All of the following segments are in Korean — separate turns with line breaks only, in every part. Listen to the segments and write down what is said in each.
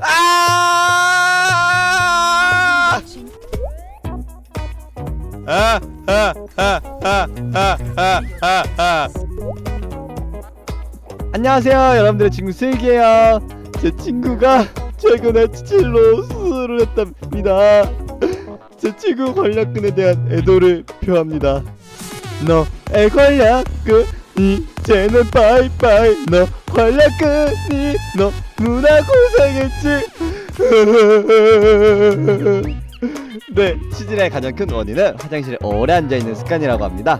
아! 안녕하세요 여러분들의 친구 슬기예요. 제 친구가 최근에 치질로 수술을 했답니다. 제 친구 권력근에 대한 애도를 표합니다. 너의 권력근 이제는 바이바이. 너 권력근이 너 무나 고생했지 네 치질의 가장 큰 원인은 화장실에 오래 앉아 있는 습관이라고 합니다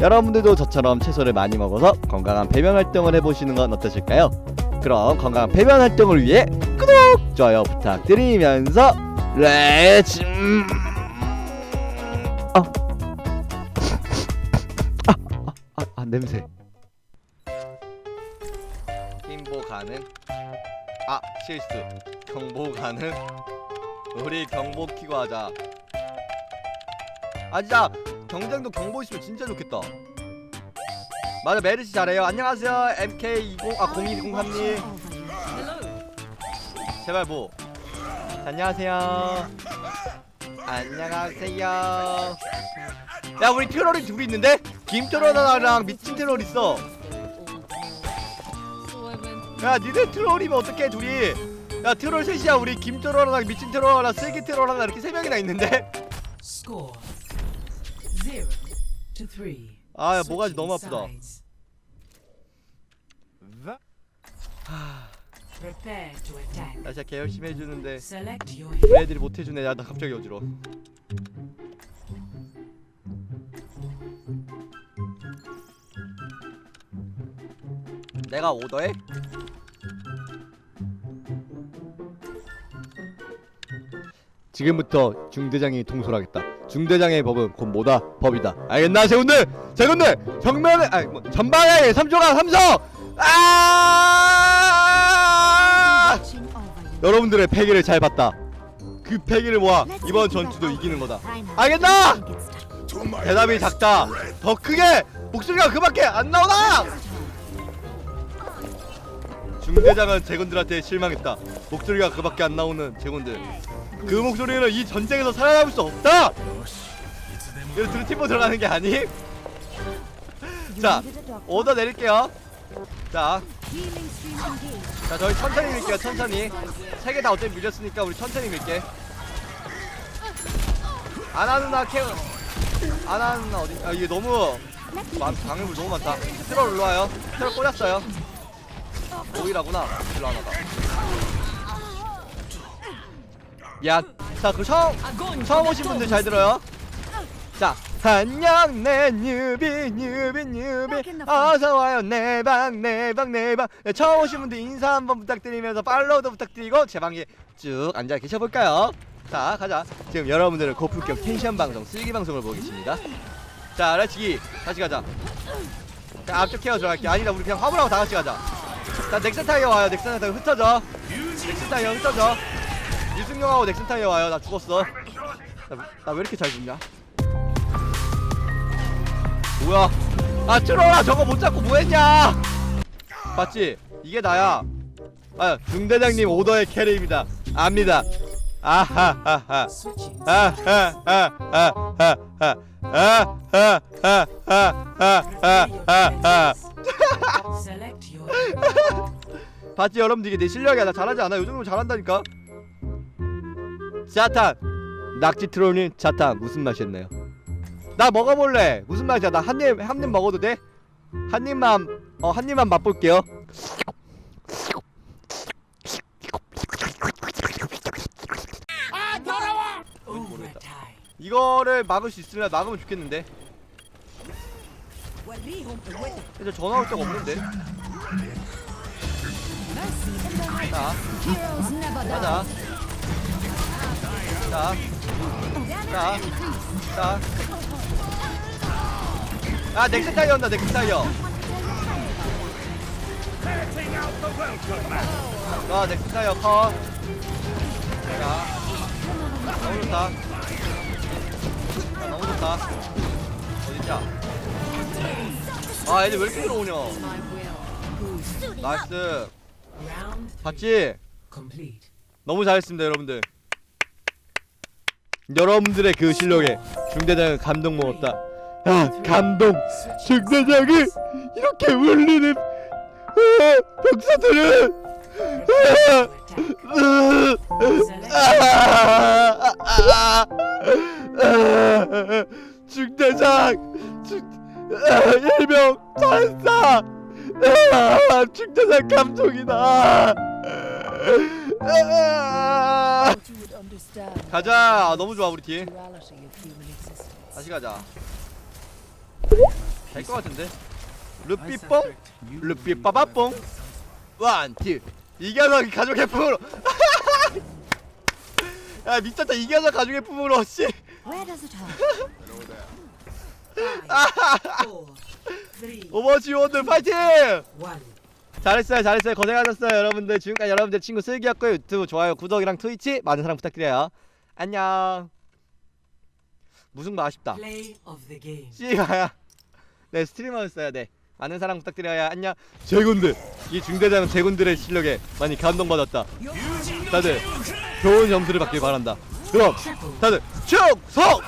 여러분들도 저처럼 채소를 많이 먹어서 건강한 배변 활동을 해보시는 건 어떠실까요? 그럼 건강한 배변 활동을 위해 구독, 좋아요 부탁드리면서 음. 아. 아, 아, 아, 아 냄새 가능? 아 실수. 경보 가능? 우리 경보 키고 하자. 아 진짜 경쟁도 경보 있으면 진짜 좋겠다. 맞아 메르시 잘해요. 안녕하세요 MK20 아 0203님. 제발 뭐. 안녕하세요. 안녕하세요. 야 우리 트롤이 둘이 있는데? 김트롤이랑 미친 트롤 있어 야 니네 트롤이면 어떡해 둘이 야 트롤 셋이야 우리 김 트롤이랑 미친 트롤이랑 슬기 트롤이랑 이렇게 세 명이나 있는데
Score zero to three.
아, 야, 모가지 너무 아프다.
Sides. Prepare to attack.
나 진짜 개 열심히 해주는데
Select your
우리 애들이 못 해주네 야나 갑자기 어지러 워 내가 오더해? 지금부터 중대장이 통솔하겠다. 중대장의 법은 곧 뭐다? 법이다. 알겠나, 제군들? 제군들! 정면에, 아니, 뭐, 전방에 삼조가 삼성! 아! 여러분들의 패기를 잘 봤다. 그 패기를 모아 이번 전투도 이기는 거다. 알겠나? 대답이 작다. 더 크게 목소리가 그밖에 안 나오나? 중대장은 제군들한테 실망했다. 목소리가 그밖에 안 나오는 제군들. 그 목소리는 이 전쟁에서 살아남을 수 없다. 이거 드루팀보 들어가는 게 아니? 자, 오더 내릴게요. 자, 자 저희 천천히 밀게요. 천천히. 세 개 다 어차피 밀렸으니까 우리 천천히 밀게. 아나 누나 케어. 아나 누나 어디? 아 이게 너무 많, 방해물 너무 많다. 트롤 올라 와요. 트롤 꽂았어요. 오이라구나. 일로 하나다. 야, 자, 그 처음 처음 오신 분들 잘 들어요. 자, 안녕 내 뉴비 뉴비 뉴비 어서 와요 내 방 내 방 내방 네, 처음 오신 분들 인사 한번 부탁드리면서 팔로우도 부탁드리고 제 방에 쭉 앉아 계셔볼까요? 자, 가자. 지금 여러분들은 고품격 텐션 방송 슬기 방송을 보고 계십니다. 자, 라치기 다시 가자. 자, 앞쪽 케어 들어갈게. 아니다, 우리 그냥 화물하고 다 같이 가자. 자, 넥슨 타이어 와요. 넥슨 타이어 흩어져. 넥슨 타이어 흩어져. 이승용하고 넥슨 타이어 와요. 나 죽었어. 나 왜 이렇게 잘 죽냐? 뭐야? 아 트롤아 저거 못 잡고 뭐했냐? 봤지? 이게 나야. 아 중대장님 오더의 캐리입니다. 압니다. 아하하하. 아하하하하하.
아하하하하하하.
봤지 여러분 이게 내 실력이야. 나 잘하지 않아? 요 정도 잘한다니까. 자탄. 낙지 트롤님 자탄 무슨 맛이었나요? 나 먹어볼래. 무슨 맛이야? 나 한 입 한 입 먹어도 돼? 한 입만 어 한 입만 맛볼게요.
overtime.
이거를 막을 수 있으면 막으면 좋겠는데. 근데 전화 올 데가 없는데. 자, 가자. 자, 자, 자. 아 넥슨 타이어 온다 넥슨 타이어. 아 넥슨 타이어 컷. 자, 너무 좋다. 자, 너무 좋다. 어딨냐? 아 애들 왜 이렇게 들어오냐? 나이스. 봤지? 너무 잘했습니다 여러분들 여러분들의 그 실력에 중대장은 감동 먹었다. 아 감동. 중대장이 이렇게 울리는 아, 병사들은. 아, 중대장 중 아, 일명 찬사. 아, 중대장
understand
가자. 너무 좋아 우리 팀. 다시 가자. 될 것 같은데? 루삐뽕? 루삐빠바뽕? 원투. 이겨서 가족의 품으로. 야 미쳤다. 이겨서 가족의 품으로 씨. 오버워치 원들 파이팅. 잘했어요 잘했어요. 고생하셨어요 여러분들. 지금까지 여러분들 친구 슬기였고요. 유튜브 좋아요 구독이랑 트위치 많은 사랑 부탁드려요. 안녕. 무슨 거 아쉽다.
Play of the game.
씨가야. 네 스트리머였어야 돼 많은 사랑 부탁드려요. 안녕. 제군들. 이 중대장은 제군들의 실력에 많이 감동받았다. 다들 좋은 점수를 받길 바란다. 그럼 다들 충성